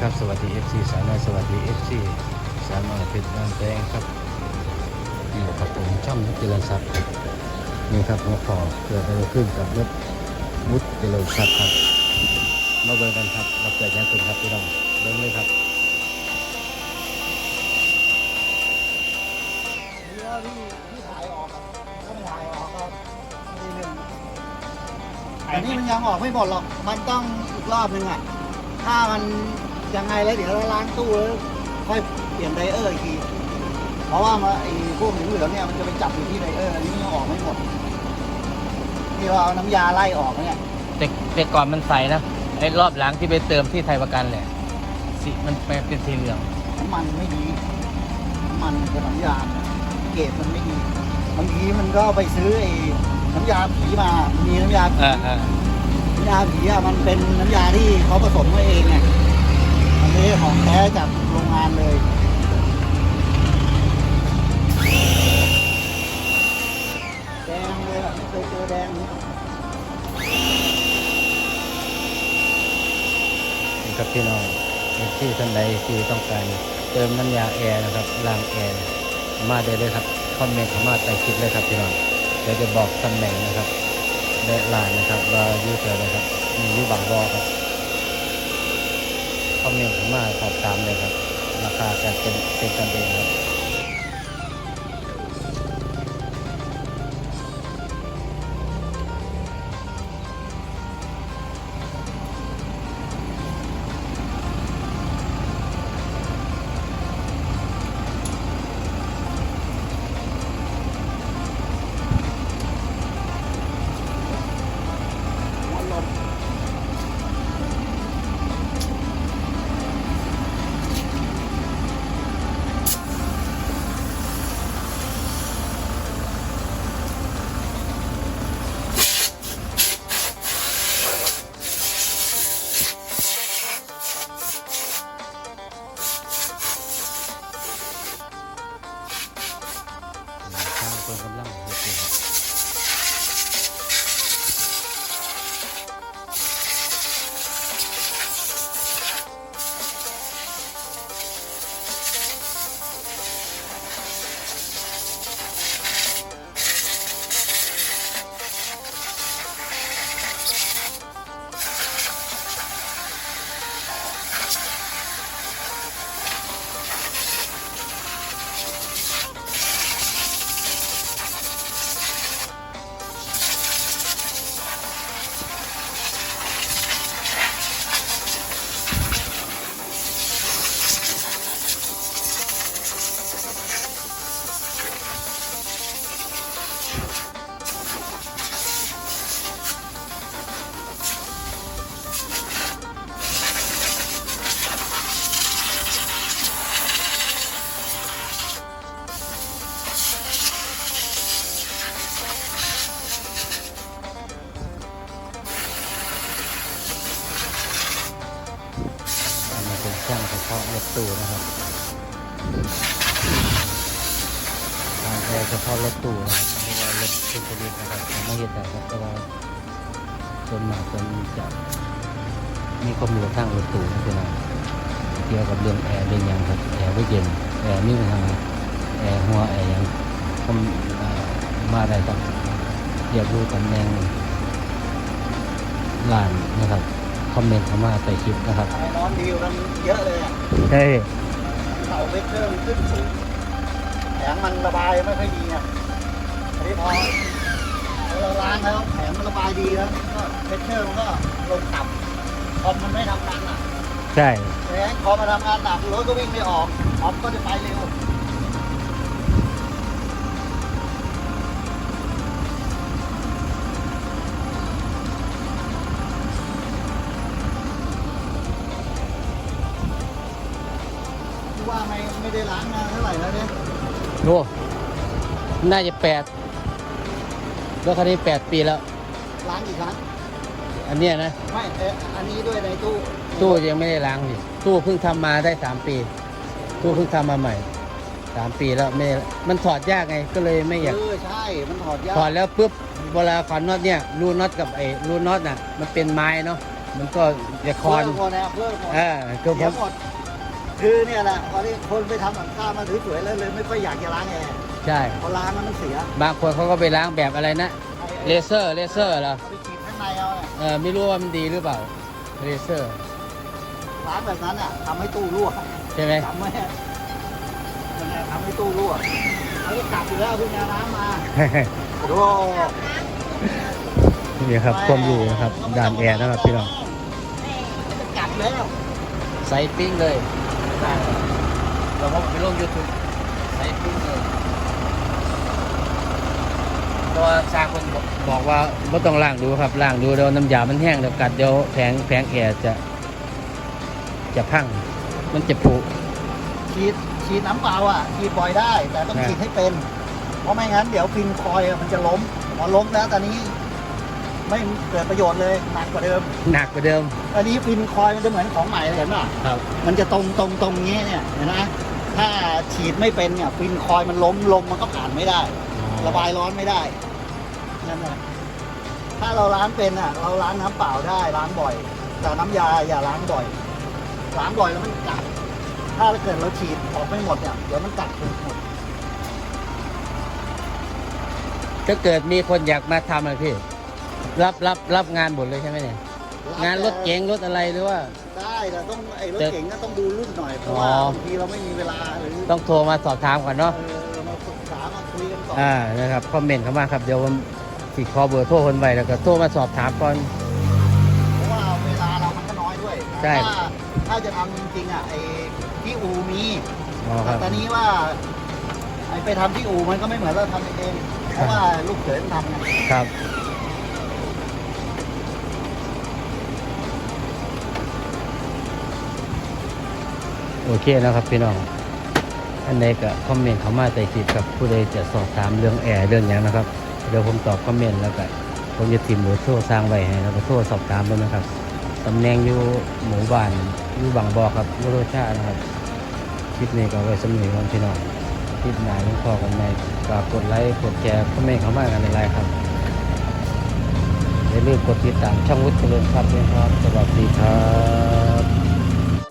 ครับ สวัสดี FC สาวน้อยสวัสดี FC สาวน้อยเพชรบ้านแดงครับอยู่กับผมช่องมุกเจริญทรัพย์ครับนี่ครับหัวขอเกิดอะไรขึ้นกับรถมุดเจริญทรัพย์ครับมาเบิ่งกันครับเราเกิดยังขึ้นครับพี่น้องเบิ่งเลยครับเรือที่ที่ถ่ายออกอะถ้าถ่ายออกก็อีกหนึ่งแต่นี่มันยังออกไม่หมดหรอก มันต้องอีกรอบนึงอะ ถ้ามัน ยังไงแล้วเดี๋ยวเราล้างตู้แล้วค่อยเปลี่ยนไดเออร์อีกที เพราะว่ามาไอ้พวกเหลืองๆเนี่ยมันจะไปจับอยู่ที่ไดเออร์อันนี้ยังออกไม่หมดที่เราเอาน้ำยาไล่ออกเนี่ยแต่แต่ก่อนมันใสนะไอ้รอบหลังที่ไปเติมที่ไทยประกันแหละสีมันเป็นสีเหลืองน้ำมันไม่ดีน้ำมันกับน้ำยาเกรดมันไม่ดีบางทีมันก็ไปซื้อไอ้น้ำยาผีมามีน้ำยาผีอ่าอ่าน้ำยาผีอะมันเป็นน้ำยาที่เขาผสมมาเองไงมันไม่ใช่ ของแท้จากโรงงานเลยแดงเลยอะไม่เคยเจอแดงนี้ครับพี่น้องที่ท่านใดที่ต้องการเติมน้ำยาแอร์นะครับล้างแอร์มาได้เลยครับคอมเมนต์เข้ามาใต้คลิปเลยครับพี่น้องเดี๋ยวจะบอกตำแหน่งนะครับและลานนะครับว่าอยูเจอเลยครับมีอยู่บางบอครับคอ เมนต์เข้ามาสอบถามเลยครับ ราคาจะเป็นเป็นกันเองครับ คนกำลังเฮ็ดอยู่ครับ ช่างเฉพาะรถตู้นะครับทางแอร์เฉพาะรถตู้นะครับเรียกว่ารถทุนผลิตนะครับไม่เห็นแต่ครับแต่ว่าส่วนมากคนจะมีความรู้ทางรถตู้นะพี่น้องเกี่ยวกับเรื่องแอร์เรื่องหยังครับแอร์ไม่เย็นแอร์มีปัญหาแอร์หัวแอร์ยังผมมาได้ครับอยากรู้ตำแหน่งลานนะครับ คอมเมนต์เข้ามาใต้คลิปนะครับไอ้ร้อนดีกว่ากันเยอะเลยอะเฮ้ยเสาเวกเตอร์มันขึ้นสูงแผงมันระบายไม่ค่อยดีไงอันนี้พอพอเราล้างแล้วแผงมันระบายดีแล้วก็เวกเตอร์มันก็ลงต่ำคอมมันไม่ทำงานหนักใช่แผงคอมมาทำงานหนักรถก็วิ่งไม่ออกคอมก็จะไปเร็ว ว่าไม่ไม่ได้ล้างมาเท่าไหร่แล้วเนี่ยโอ้น่าจะแปดรถคันนี้แปดปีแล้ว ล้างกี่ครั้งอันเนี้ยนะ ไม่เอออันนี้ด้วยในตู้ตู้ยังไม่ได้ล้างดิตู้เพิ่งทำมาได้สามปี ตู้เพิ่งทำมาใหม่สามปีแล้วไม่ได้มันถอดยากไงก็เลยไม่อยาก เออใช่ มันถอดยากถอดแล้วปุ๊บเวลาขอนน็อตเนี่ยรูน็อตกับไอ้รูน็อตน่ะมันเป็นไม้เนาะมันก็จะคอนเลิกหมดนะเลิกหมดเออก็ผเสียมหมด คือเนี่ยแหละพอที่คนไปทำหลังคามาสวยๆแล้วเลยไม่ค่อยอยากจะล้างแอร์ใช่ พอล้างแล้วมันเสียบางคนเขาก็ไปล้างแบบอะไรนะ เลเซอร์ เลเซอร์เหรอ เอาไปฉีดข้างในเอาเนี่ยเออไม่รู้ว่ามันดีหรือเปล่า เลเซอร์ ล้างแบบนั้นอะทำให้ตู้รั่วใช่ไหมทำให้มันเนี่ยทำให้ตู้รั่วเขาจะกลับอยู่แล้วเพิ่งเอาน้ำมาโอ้นี่ครับความรู้นะครับด่านแอร์นะครับพี่น้องจะกลับแล้วใส่ปิ้งเลย เราพอไปลงยูทูบใส่ปิ้งเลยตัวสร้างคนบอกบอกว่าไม่ต้องล้างดูครับล้างดูเดี๋ยวน้ำยามันแห้งเดี๋ยวกัดเดี๋ยวแผงแผงแอร์จะ จะพัง มันจะผุ ฉีดฉีดน้ำเปล่าอะฉีดบ่อยได้ แต่ต้องครับ ฉีดให้เป็น เพราะไม่งั้นเดี๋ยวพินคอยอะมันจะล้มพอล้มแล้วตอนนี้ ไม่เกิดประโยชน์เลยหนักกว่าเดิม หนักกว่าเดิม อันนี้พินคอยมันจะเหมือนของใหม่เลยเห็นป่ะครับ มันจะตรงตรงตรงนี้เนี่ยเห็นไหมถ้าฉีดไม่เป็นเนี่ยพินคอยมันล้มลมมันก็ผ่านไม่ได้ ระบายร้อนไม่ได้นั่นแหละถ้าเราล้างเป็นอะ เราล้างน้ำเปล่าได้ล้างบ่อย แต่น้ำยาอย่าล้างบ่อย ล้างบ่อยแล้วมันกัด ถ้าเกิดเราฉีดออกไม่หมดเนี่ยเดี๋ยวมันกัดไปหมดถ้าเกิดมีคนอยากมาทำอะไรพี่ รับรับรับงานหมดเลยใช่ไหมเนี่ยงานรถเก๋งรถอะไรหรือว่า ได้แต่ต้องไอ้รถแต่เก๋งก็ต้องดูรุ่นหน่อยเพราะอ๋อว่าบางทีเราไม่มีเวลาหรือต้องโทรมาสอบถามก่อนเนาะเออมาปรึกษามาคุยกันก่อนอ่านะครับคอมเมนต์เข้ามาครับเดี๋ยวผมสิขอเบอร์โทรคนไว้แล้วก็โทรมาสอบถามก่อนเพราะว่าเวลาเรามันก็น้อยด้วยใช่ถ้าถ้าจะทำจริงๆอะไอ้ที่อูมีอ๋อคแต่รับตอนนี้ว่าไอ้ไปทำที่อูมันก็ไม่เหมือนเราทำเองเพราะว่าลูกเขยมันทำไงครับ โอเคนะครับพี่น้องอันใดก็คอมเมนต์เข้ามาใต้คลิปครับผู้ใดจะสอบถามเรื่องแอร์เรื่องอย่างนะครับเดี๋ยวผมตอบคอมเมนต์แล้วก็ผมจะทิมเบอโทรสร้างไว้ให้แล้วก็โทรสอบถามด้วยนะครับตำแหน่งอยู่หมู่บ้านอยู่บางบอครับวโรชานะครับคลิปนี้ก็ไว้สำนึกของพี่น้องคลิปหน้ายังพอกันในฝากกดไลค์กดแชร์คอมเมนต์เข้ามากันในไลน์ครับอย่าลืมกดติดตามช่องวุฒิเจริญทรัพย์ด้วยครับสวัสดีครับ